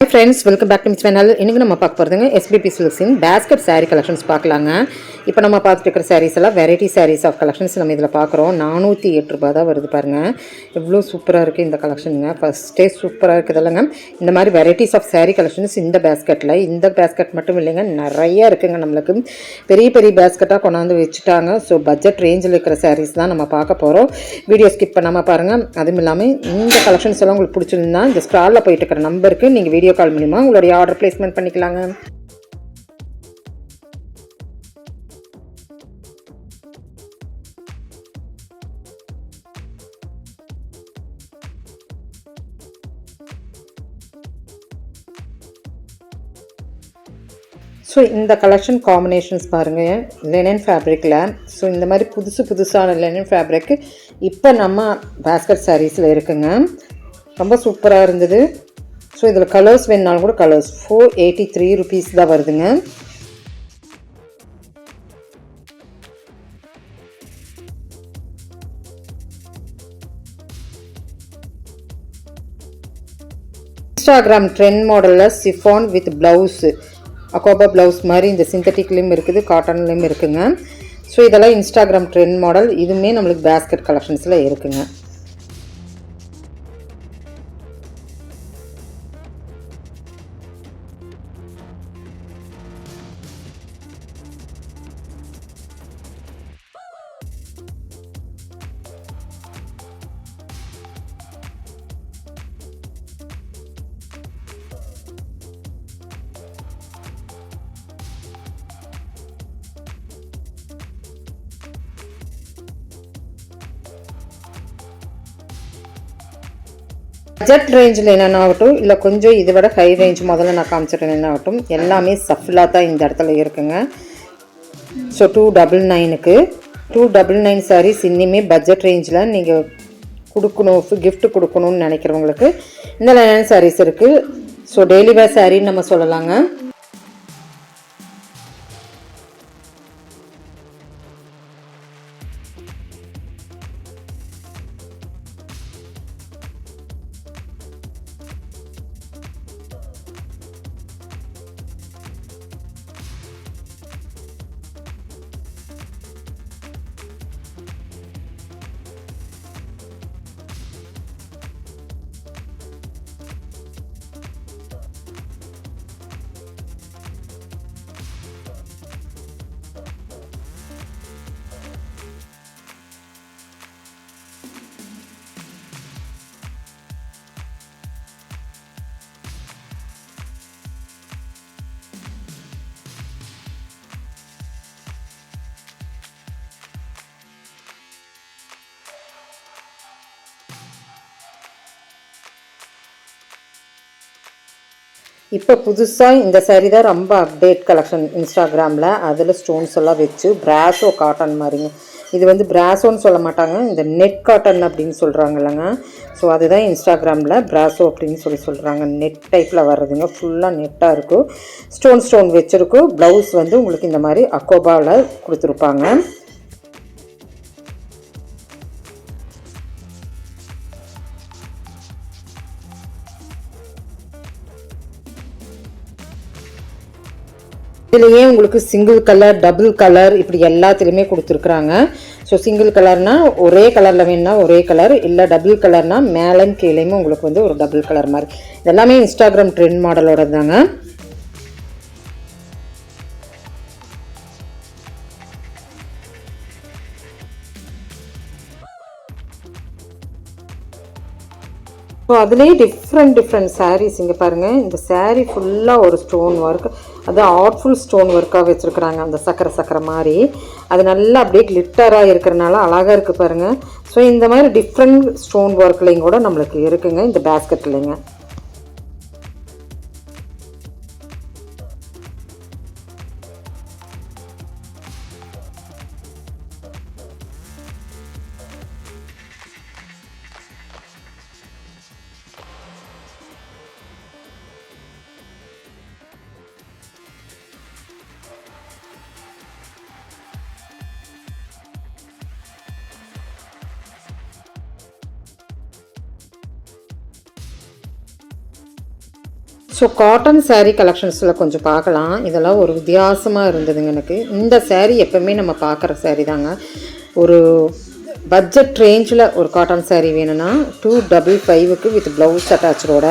Friends welcome back to channel இன்றைக்கி நம்ம பார்க்க போகிறதுங்க எஸ்பிபி சில்க்ஸின் பேஸ்கெட் சாரீ கலெக்ஷன்ஸ் பார்க்கலாங்க. இப்போ நம்ம பார்த்துட்டு இருக்கிற சாரீஸ் எல்லாம் வெரைட்டி சாரீஸ் ஆஃப் கலெக்ஷன்ஸ் நம்ம இதில் பார்க்குறோம். நானூற்றி எட்டு ரூபா தான் வருது பாருங்கள் எவ்வளோ சூப்பராக இருக்குது இந்த கலெக்ஷனுங்க ஃபஸ்ட்டே சூப்பராக இருக்குதுல்லங்க இந்த மாதிரி வெரைட்டிஸ் ஆஃப் சாரீ கலெக்ஷன்ஸ் இந்த பேஸ்கெட்டில் இந்த பேஸ்கெட் மட்டும் இல்லைங்க நிறைய இருக்குங்க நம்மளுக்கு. பெரிய பெரிய பேஸ்கெட்டாக கொண்டாந்து வச்சுட்டாங்க. ஸோ பட்ஜெட் ரேஞ்சில் இருக்கிற சாரீஸ் தான் நம்ம பார்க்க போகிறோம் வீடியோ ஸ்கிப் பண்ணாமல் பாருங்கள் அதுவும் இல்லாமல் இந்த கலெக்ஷன்ஸ் எல்லாம் உங்களுக்கு பிடிச்சிருந்தா இந்த ஸ்க்ராலில் போயிட்டு இருக்கிற நம்பருக்கு நீங்கள் வீடியோ கால் மூலிமா உங்களுடைய ஆர்டர் பிளேஸ்மெண்ட் பண்ணிக்கலாங்க. ஸோ இந்த கலெக்ஷன் காம்பினேஷன்ஸ் பாருங்கள் லெனன் ஃபேப்ரிக்கில் ஸோ இந்த மாதிரி புதுசு புதுசான லெனன் ஃபேப்ரிக் இப்போ நம்ம பேஸ்கட் சாரீஸில் இருக்குங்க. ரொம்ப சூப்பராக இருந்தது. ஸோ இதில் கலர்ஸ் வேணுனாலும் கூட colours four eighty three rupees தான் வருதுங்க. இன்ஸ்டாகிராம் ட்ரெண்ட் மாடலில் சிஃபான் வித் ப்ளவுஸு அக்கோபா ப்ளவுஸ் மாதிரி இந்த சிந்தட்டிக்லேயும் இருக்குது காட்டன்லேயும் இருக்குங்க. ஸோ இதெல்லாம் இன்ஸ்டாகிராம் ட்ரெண்ட் மாடல் இதுவுமே நம்மளுக்கு பேஸ்கெட் கலெக்ஷன்ஸில் இருக்குங்க. பட்ஜெட் ரேஞ்சில் என்னென்ன ஆகட்டும் இல்லை கொஞ்சம் இதை விட ஹை ரேஞ்ச் முதல்ல நான் காமிச்சிட்டேன் என்ன ஆகட்டும் எல்லாமே சஃபிலாக தான் இந்த இடத்துல இருக்குங்க. ஸோ டூ டபுள் நைனுக்கு டூ டபுள் நைன் சாரீஸ் இன்னுமே பட்ஜெட் ரேஞ்சில் நீங்கள் கொடுக்கணும் கிஃப்ட் கொடுக்கணும்னு நினைக்கிறவங்களுக்கு இந்த லைன் சாரீஸ் இருக்குது ஸோ டெய்லி வேர் சாரின்னு நம்ம சொல்லலாங்க. இப்போ புதுசாக இந்த சாரீ தான் ரொம்ப அப்டேட் கலெக்ஷன் இன்ஸ்டாகிராமில் அதில் ஸ்டோன்ஸ் எல்லாம் வச்சு பிராஸோ காட்டன் மாதிரிங்க. இது வந்து பிராஸோன்னு சொல்ல மாட்டாங்க இந்த நெட் காட்டன் அப்படின்னு சொல்கிறாங்க இல்லைங்க ஸோ அதுதான் இன்ஸ்டாகிராமில் பிராஸோ அப்படின்னு சொல்லி சொல்கிறாங்க நெட் டைப்பில் வர்றதுங்க. ஃபுல்லாக நெட்டாக இருக்கும். ஸ்டோன் ஸ்டோன் வச்சுருக்கும். ப்ளவுஸ் வந்து உங்களுக்கு இந்த மாதிரி அக்கோபாவில் கொடுத்துருப்பாங்க. இதுலேயே உங்களுக்கு சிங்கிள் கலர் டபுள் கலர் இப்படி எல்லாத்துலேயுமே கொடுத்துருக்குறாங்க. ஸோ சிங்கிள் கலர்னால் ஒரே கலரில் வேணும்னா ஒரே கலர் இல்லை டபுள் கலர்னால் மேலும் கீழேயுமே உங்களுக்கு வந்து ஒரு டபுள் கலர் மாதிரி. இதெல்லாமே இன்ஸ்டாகிராம் ட்ரெண்ட் மாடலோட தாங்க. ஸோ அதுலேயே டிஃப்ரெண்ட் டிஃப்ரெண்ட் சாரீஸ் இங்கே பாருங்கள் இந்த சாரீ ஃபுல்லாக ஒரு ஸ்டோன் ஒர்க் அது ஆர்ட்ஃபுல் ஸ்டோன் ஒர்க்காக வச்சுருக்குறாங்க அந்த சக்கரை சக்கரை மாதிரி. அது நல்லா அப்படியே கிளிட்டராக இருக்கிறனால அழகாக இருக்குது பாருங்கள் ஸோ இந்த மாதிரி டிஃப்ரெண்ட் ஸ்டோன் ஒர்க்லேயும் கூட நம்மளுக்கு இருக்குங்க இந்த பேஸ்கெட்லேங்க ஸோ காட்டன் சேரீ கலெக்ஷன்ஸில் கொஞ்சம் பார்க்கலாம். இதெல்லாம் ஒரு வித்தியாசமாக இருந்ததுங்க எனக்கு. இந்த சேரீ எப்போவுமே நம்ம பார்க்குற saree தாங்க. ஒரு பட்ஜெட் ரேஞ்சில் ஒரு காட்டன் சேரீ வேணும்னா டூ டபுள் ஃபைவுக்கு வித் ப்ளவுஸ் அட்டாச்சோட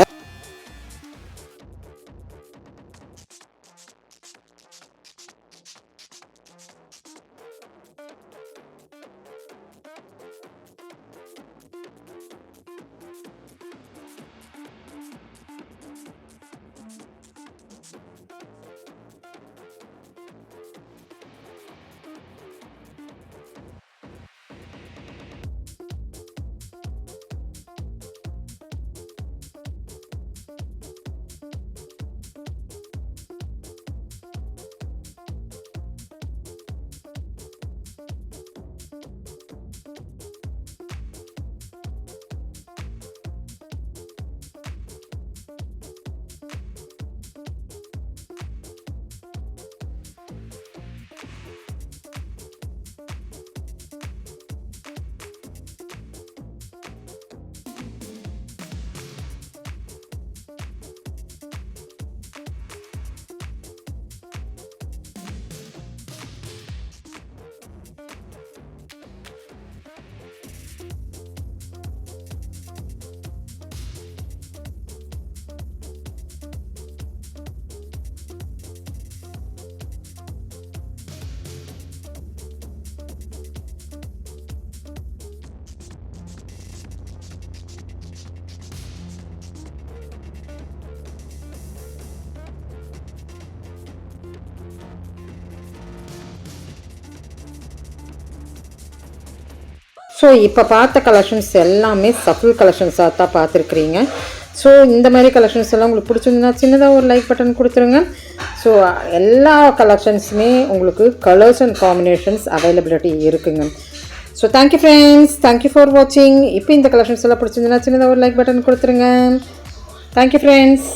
ஸோ இப்போ பார்த்த கலெக்ஷன்ஸ் எல்லாமே சஃபுல் கலெக்ஷன்ஸாக தான் பார்த்துருக்குறீங்க. ஸோ இந்த மாதிரி கலெக்ஷன்ஸ் எல்லாம் உங்களுக்கு பிடிச்சிருந்தா சின்னதாக ஒரு லைக் பட்டன் கொடுத்துருங்க. ஸோ எல்லா கலெக்ஷன்ஸுமே உங்களுக்கு கலர்ஸ் அண்ட் காம்பினேஷன்ஸ் அவைலபிலிட்டி இருக்குங்க. So thank you friends thank you for வாட்சிங் இப்போ இந்த கலெக்ஷன்ஸ் எல்லாம் பிடிச்சிருந்தா சின்னதாக ஒரு லைக் பட்டன் கொடுத்துருங்க. Thank you friends